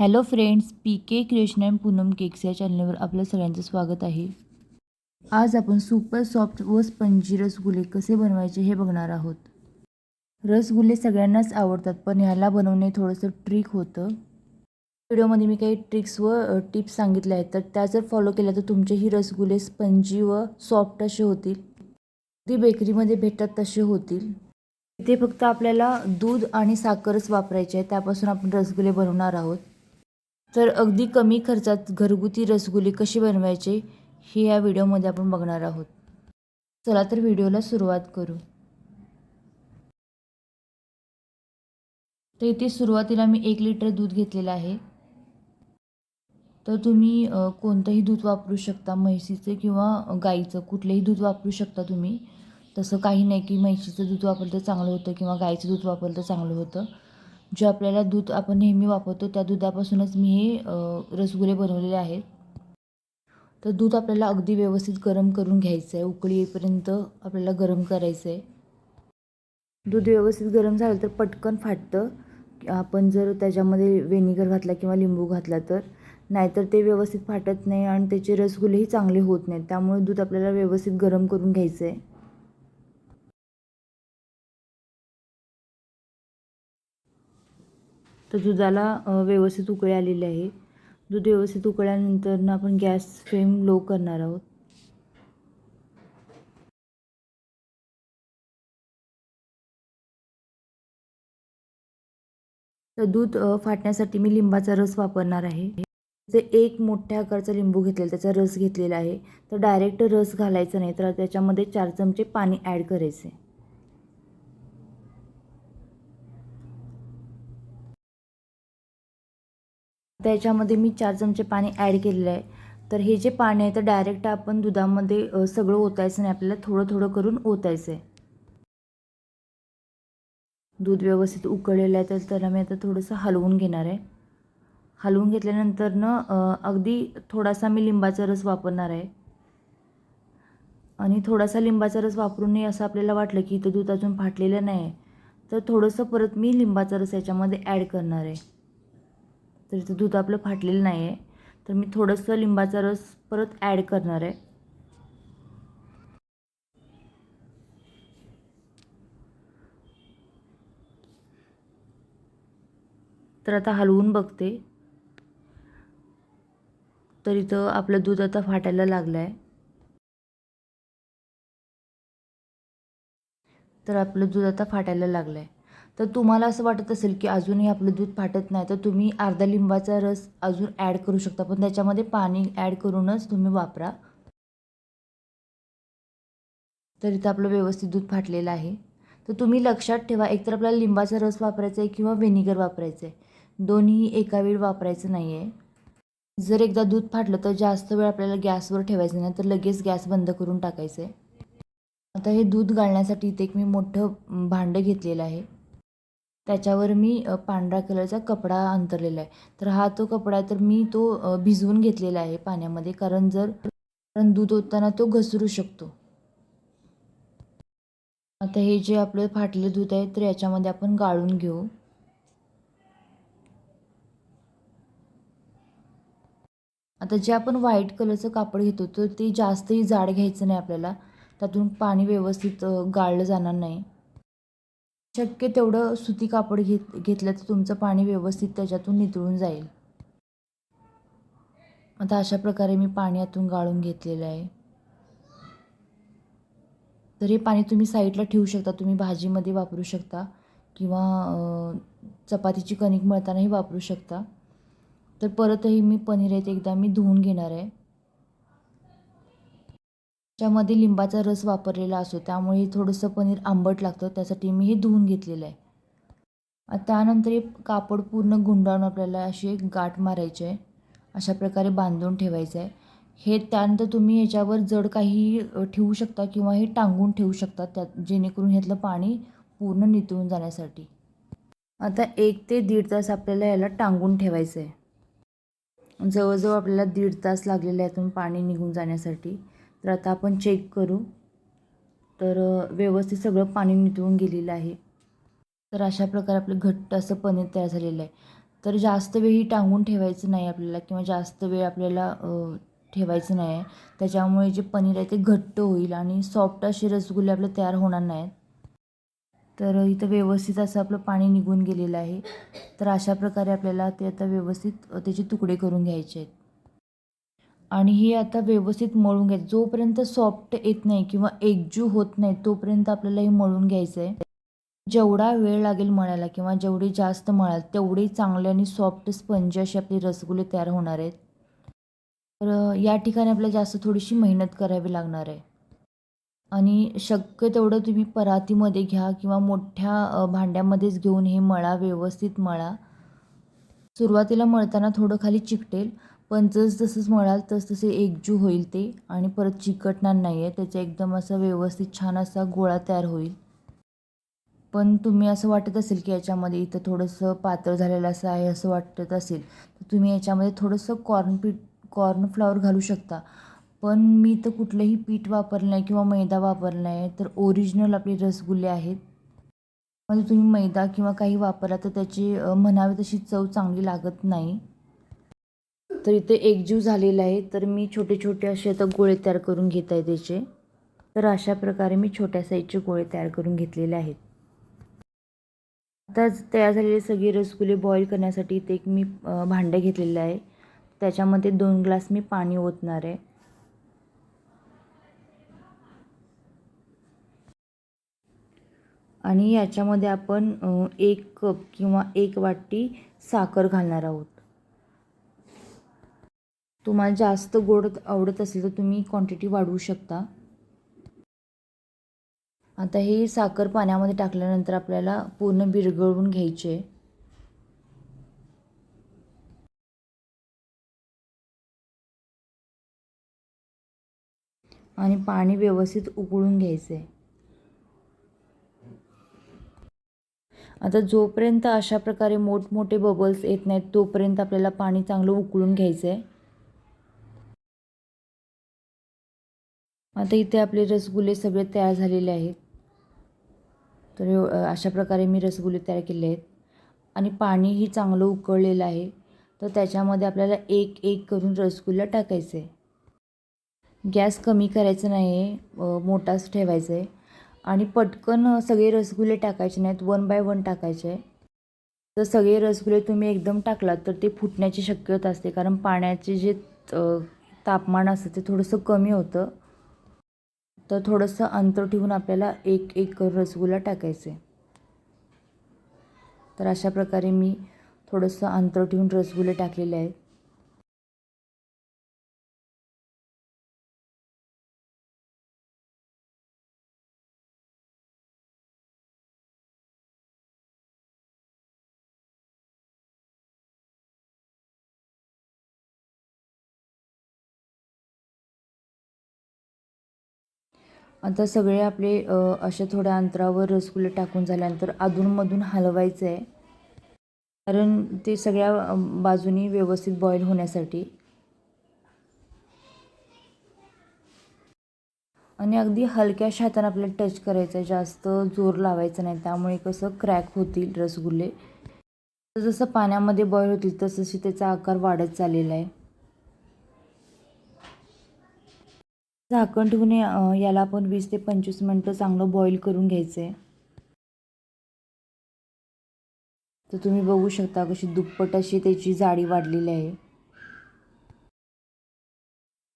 Hello friends P K creation and Poonam cakes या चॅनलवर आपलं सगळ्यांचं स्वागत आहे. आज आपण सुपर सॉफ्ट व स्पंजी रसगुल्ले कसे बनवायचे हे बघणार आहोत. रसगुल्ले सगळ्यांनाच आवडतात पण ह्याला बनवणे थोडंसं ट्रिक होतं. व्हिडिओमध्ये मी काही ट्रिक्स व टिप्स सांगितल्या आहेत तर त्या जर फॉलो केल्या तर तुमचेही रसगुल्ले स्पंजी व सॉफ्ट असे होतील. ती बेकरीमध्ये भेटतात तसे होतील. इथे फक्त आपल्याला दूध आणि साखरच वापरायची आहे त्यापासून आपण रसगुल्ले बनवणार आहोत. तर अगदी कमी खर्चात घरगुती रसगुल्ले कशी बनवायचे हे या व्हिडिओमध्ये आपण बघणार आहोत. चला तर व्हिडिओला सुरुवात करू. तर इथे सुरुवातीला मी एक लिटर दूध घेतलेलं आहे. तर तुम्ही कोणतंही दूध वापरू शकता म्हैशीचं किंवा गाईचं कुठलंही दूध वापरू शकता तुम्ही. तसं काही नाही की म्हैशीचं दूध वापरलं तर चांगलं होतं किंवा गाईचं दूध वापरलं तर चांगलं होतं. जे आपल्याला दूध आपण नेहमी वापरतो त्या दुधापासूनच मी हे रसगुल्ले बनवलेले आहेत. तर दूध आपल्याला अगदी व्यवस्थित गरम करून घ्यायचं आहे उकळी येईपर्यंत आपल्याला गरम करायचं आहे दूध व्यवस्थित गरम झालं तर पटकन फाटतं. आपण जर त्याच्यामध्ये व्हेनिगर घातला किंवा लिंबू घातला तर. नाहीतर ते व्यवस्थित फाटत नाही आणि त्याचे रसगुल्लेही चांगले होत नाहीत. त्यामुळे दूध आपल्याला व्यवस्थित गरम करून घ्यायचं आहे तर दुधाला व्यवस्थित उकळी आलेली आहे. दूध व्यवस्थित उकळल्यानंतर ना आपण गॅस फ्लेम लो करणार आहोत. तर दूध फाटण्यासाठी मी लिंबाचा रस वापरणार आहे. जे एक मोठ्या आकारचा लिंबू घेतलेला त्याचा रस घेतलेला आहे. तर डायरेक्ट रस घालायचा नाही तर त्याच्यामध्ये चार चमचे पाणी ॲड करायचे. त्याच्यामध्ये मी चार चमचे पाणी ॲड केलेलं आहे. तर हे जे पाणी आहे तर डायरेक्ट आपण दुधामध्ये सगळं ओतायचं नाही. आपल्याला थोडं थोडं करून ओतायचं आहे दूध व्यवस्थित उकळलेलं आहे तर त्याला मी आता थोडंसं हलवून घेणार आहे. हलवून घेतल्यानंतर न अगदी थोडासा मी लिंबाचा रस वापरणार आहे. आणि थोडासा लिंबाचा रस वापरूनही असं आपल्याला वाटलं की इथं दूध अजून फाटलेलं नाही आहे तर थोडंसं परत मी लिंबाचा रस याच्यामध्ये ॲड करणार आहे. तर इथं दूध आपलं फाटलेलं नाही आहे तर मी थोडंसं लिंबाचा रस परत ॲड करणार आहे. तर आता हलवून बघते. तर इथं आपलं दूध आता फाटायला लागलं आहे तर आपलं दूध आता फाटायला लागलं आहे तर तुम्हाला असं वाटत असेल की अजूनही आपलं दूध फाटत नाही तर तुम्ही अर्धा लिंबाचा रस अजून ॲड करू शकता. पण त्याच्यामध्ये पाणी ॲड करूनच तुम्ही वापरा. तर इथं आपलं व्यवस्थित दूध फाटलेलं आहे. तर तुम्ही लक्षात ठेवा एकतर आपल्याला लिंबाचा रस वापरायचा आहे किंवा व्हिनेगर वापरायचं आहे दोन्ही एका वेळ वापरायचं नाही आहे जर एकदा दूध फाटलं तर जास्त वेळ आपल्याला गॅसवर ठेवायचं नाही तर लगेच गॅस बंद करून टाकायचं आहे आता हे दूध गाळण्यासाठी इथे एक मी मोठं भांडं घेतलेलं आहे. त्याच्यावर मी पांढरा कलरचा कपडा अंतरलेला आहे. तर हा तो कपडा आहे तर मी तो भिजवून घेतलेला आहे पाण्यामध्ये कारण जर कारण दूध ओतताना तो घसरू शकतो. आता हे जे आपलं फाटलेलं दूध आहे तर याच्यामध्ये आपण गाळून घेऊ. आता जे आपण व्हाईट कलरचं कापड घेतो तर ते जास्तही जाड घ्यायचं नाही आपल्याला. त्यातून पाणी व्यवस्थित गाळलं जाणार नाही. शक्य तेवढं सुती कापड घेत घेतलं तर तुमचं पाणी व्यवस्थित त्याच्यातून नितळून जाईल. आता अशा प्रकारे मी पाण्यातून गाळून घेतलेलं आहे. तर हे पाणी तुम्ही साईडला ठेवू शकता. तुम्ही भाजीमध्ये वापरू शकता किंवा चपातीची कणिक मळतानाही वापरू शकता. तर परतही मी पनीर आहेत एकदा मी धुवून घेणार आहे. ज्यामध्ये लिंबाचा रस वापरलेला असतो त्यामुळे थोडंसं पनीर आंबट लागतं. त्यासाठी मी हे धुवून घेतलेलं आहे. त्यानंतर हे कापड पूर्ण गुंडाळून आपल्याला अशी एक गाठ मारायची आहे. अशा प्रकारे बांधून ठेवायचं आहे. हे त्यानंतर तुम्ही ह्याच्यावर जड काही ठेवू शकता किंवा हे टांगून ठेवू शकता त्यात जेणेकरून ह्यातलं पाणी पूर्ण नितळून जाण्यासाठी. आता एक ते दीड तास आपल्याला याला टांगून ठेवायचं आहे. जवळजवळ आपल्याला दीड तास लागलेले यातून पाणी निघून जाण्यासाठी. तर आता आपण चेक करू. तर व्यवस्थित सगळं पाणी नितळून गेलेलं आहे. तर अशा प्रकारे आपलं घट्ट असं पनीर तयार झालेलं आहे. तर जास्त वेळही टांगून ठेवायचं नाही आपल्याला किंवा जास्त वेळ आपल्याला ठेवायचं नाही. आहे त्याच्यामुळे जे पनीर आहे ते घट्ट होईल आणि सॉफ्ट असे रसगुल्ले आपले तयार होणार नाहीत. तर इथं व्यवस्थित असं आपलं पाणी निघून गेलेलं आहे. तर अशा प्रकारे आपल्याला ते आता व्यवस्थित त्याचे तुकडे करून घ्यायचे आहेत. आणि हे आता व्यवस्थित मळून घ्यायचं. जोपर्यंत सॉफ्ट येत नाही किंवा एकजू होत नाही तोपर्यंत आपल्याला हे मळून घ्यायचं आहे जेवढा वेळ लागेल मळायला किंवा जेवढे जास्त मळाल तेवढे चांगले आणि सॉफ्ट स्पंज असे आपले रसगुल्ले तयार होणार आहेत. तर या ठिकाणी आपल्याला जास्त थोडीशी मेहनत करावी लागणार आहे. आणि शक्य तेवढं तुम्ही परातीमध्ये घ्या किंवा मोठ्या भांड्यामध्येच घेऊन हे मळा व्यवस्थित मळा. सुरुवातीला मळताना थोडं खाली चिकटेल. पण जस जसंच मळाल तस तसे एकजू होईल ते आणि परत चिकटणार नाही आहे त्याचा एकदम असा व्यवस्थित छान असा गोळा तयार होईल. पण तुम्ही असं वाटत असेल की याच्यामध्ये इथं थोडंसं पातळ झालेलं असं आहे असं वाटत असेल तर तुम्ही याच्यामध्ये थोडंसं कॉर्न पीठ कॉर्नफ्लॉवर घालू शकता. पण मी तर कुठलंही पीठ वापरलं नाही किंवा मैदा वापरला नाही तर ओरिजिनल आपले रसगुल्ले आहेत. म्हणजे तुम्ही मैदा किंवा काही वापरला तर त्याची म्हणावी तशी चव चांगली लागत नाही. तर इथे एकजीव झालेला आहे. तर मी छोटे छोटे असे आता गोळे तयार करून घेत आहे त्याचे. तर अशा प्रकारे मी छोट्या साईजचे गोळे तयार करून घेतलेले आहेत. आता तयार झालेले सगळे रसगुल्ले बॉईल करण्यासाठी इथे एक मी अ, भांडं घेतलेलं आहे. त्याच्यामध्ये दोन ग्लास मी पाणी ओतणार आहे. आणि याच्यामध्ये आपण एक कप किंवा एक वाटी साखर घालणार आहोत. तुम्हाला जास्त गोड आवडत असेल तर तुम्ही क्वांटिटी वाढवू शकता. आता हे साखर पाण्यामध्ये टाकल्यानंतर आपल्याला पूर्ण विरघळवून घ्यायचे. आहे आणि पाणी व्यवस्थित उकळून घ्यायचं. आहे आता जोपर्यंत अशा प्रकारे मोठमोठे बबल्स येत नाहीत तोपर्यंत आपल्याला पाणी चांगलं उकळून घ्यायचं आहे आता इथे आपले रसगुल्ले सगळे तयार झालेले आहेत. तर अशा प्रकारे मी रसगुल्ले तयार केले आहेत. आणि पाणीही चांगलं उकळलेलं आहे. तर त्याच्यामध्ये आपल्याला एक एक करून रसगुल्ला टाकायचं आहे. गॅस कमी करायचं नाही आहे. मोठाच ठेवायचा आहे. आणि पटकन सगळे रसगुल्ले टाकायचे नाहीत. वन बाय वन टाकायचे आहे. तर सगळे रसगुल्ले तुम्ही एकदम टाकलात तर ते फुटण्याची शक्यता असते. कारण पाण्याचे जे तापमान असतं ते थोडंसं कमी होतं. तर थोडंसं अंतर ठेवून आपल्याला एक एक करून रसगुल्ला टाकायचे तर अशा प्रकारे मी थोडंसं अंतर ठेवून रसगुल्ले टाकलेले आहेत. आता सगळे आपले अशा थोड्या अंतरावर रसगुल्ले टाकून झाल्यानंतर अधूनमधून हलवायचं आहे कारण ते सगळ्या बाजूनी व्यवस्थित बॉईल होण्यासाठी. आणि अगदी हलक्याशा हाताने आपल्याला टच करायचं आहे जास्त जोर लावायचा नाही. त्यामुळे कसं क्रॅक होतील रसगुल्ले. जसं पाण्यामध्ये बॉईल होतील तसं त्याचा आकार वाढत चाललेला आहे. झाकण ठेवून याला आपण वीस ते पंचवीस मिनटं चांगलं बॉईल करून घ्यायचं आहे तर तुम्ही बघू शकता कशी दुप्पट अशी त्याची जाडी वाढलेली आहे.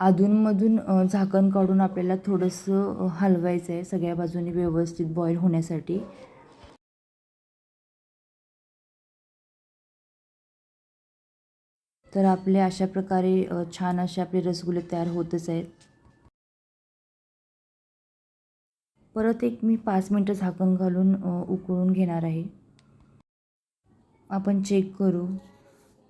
अधूनमधून झाकण काढून आपल्याला थोडंसं हलवायचं आहे सगळ्या बाजूनी व्यवस्थित बॉईल होण्यासाठी. तर आपले अशा प्रकारे छान असे आपले रसगुल्ले तयार होतच आहेत. परत एक मी पाच मिनटं झाकण घालून उकळून घेणार आहे. आपण चेक करू.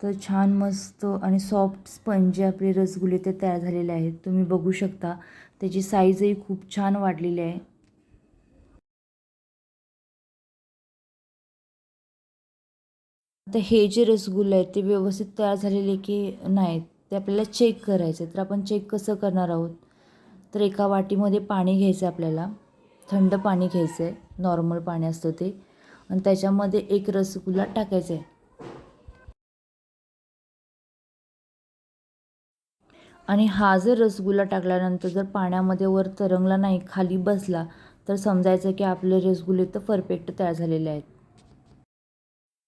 तर छान मस्त आणि सॉफ्ट स्पंजी आपले रसगुल्ले ते तयार झालेले आहेत. तुम्ही बघू शकता. त्याची साईजही खूप छान वाढलेली आहे. आता हे जे रसगुल्ले आहेत ते व्यवस्थित तयार झालेले की नाहीत ते आपल्याला चेक करायचे तर आपण चेक कसं करणार आहोत? तर एका वाटीमध्ये पाणी घ्यायचं आपल्याला. थंड पाणी घ्यायचं आहे नॉर्मल पाणी असतं ते. आणि त्याच्यामध्ये एक रसगुल्ला टाकायचा आहे आणि हा जर रसगुल्ला टाकल्यानंतर जर पाण्यामध्ये वर तरंगला नाही खाली बसला तर समजायचं की आपले रसगुल्ले तर परफेक्ट तयार झालेले आहेत.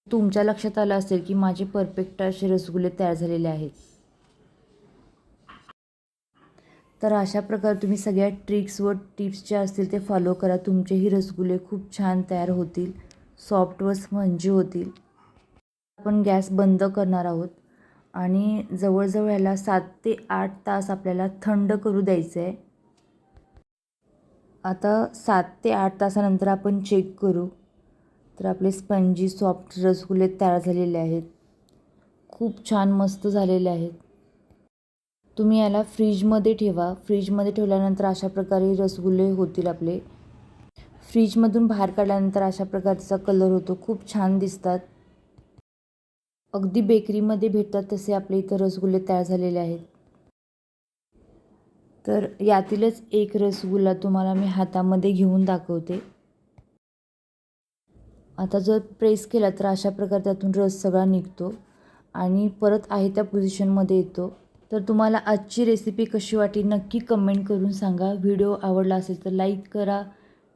तुमच्या लक्षात आलं असेल की माझे परफेक्ट असे रसगुल्ले तयार झालेले आहेत. तर अशा प्रकारे तुम्ही सगळ्या ट्रिक्स व टिप्स ज्या असतील ते फॉलो करा. तुमचेही रसगुल्ले खूप छान तयार होतील. सॉफ्ट व स्पंजी होतील. आपण गॅस बंद करणार आहोत. आणि जवळजवळ याला सात ते आठ तास आपल्याला थंड करू द्यायचं आहे आता सात ते आठ तासानंतर आपण चेक करू. तर आपले स्पंजी सॉफ्ट रसगुल्ले तयार झालेले आहेत. खूप छान मस्त झालेले आहेत. तुम्ही याला फ्रीजमध्ये ठेवा. फ्रीजमध्ये ठेवल्यानंतर अशा प्रकारे रसगुल्ले होतील आपले. फ्रीजमधून बाहेर काढल्यानंतर अशा प्रकारचा कलर होतो. खूप छान दिसतात. अगदी बेकरीमध्ये भेटतात तसे आपले इथं रसगुल्ले तयार झालेले आहेत. तर यातीलच एक रसगुल्ला तुम्हाला मी हातामध्ये घेऊन दाखवते. आता जर प्रेस केला तर अशा प्रकारे त्यातून रस सगळा निघतो आणि परत आहे त्या पोझिशनमध्ये येतो. तर तुम्हाला आजची रेसिपी कशी वाटली नक्की कमेंट करून सांगा. व्हिडिओ आवडला असेल तर लाईक करा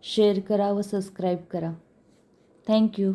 शेअर करा व सबस्क्राईब करा. थँक्यू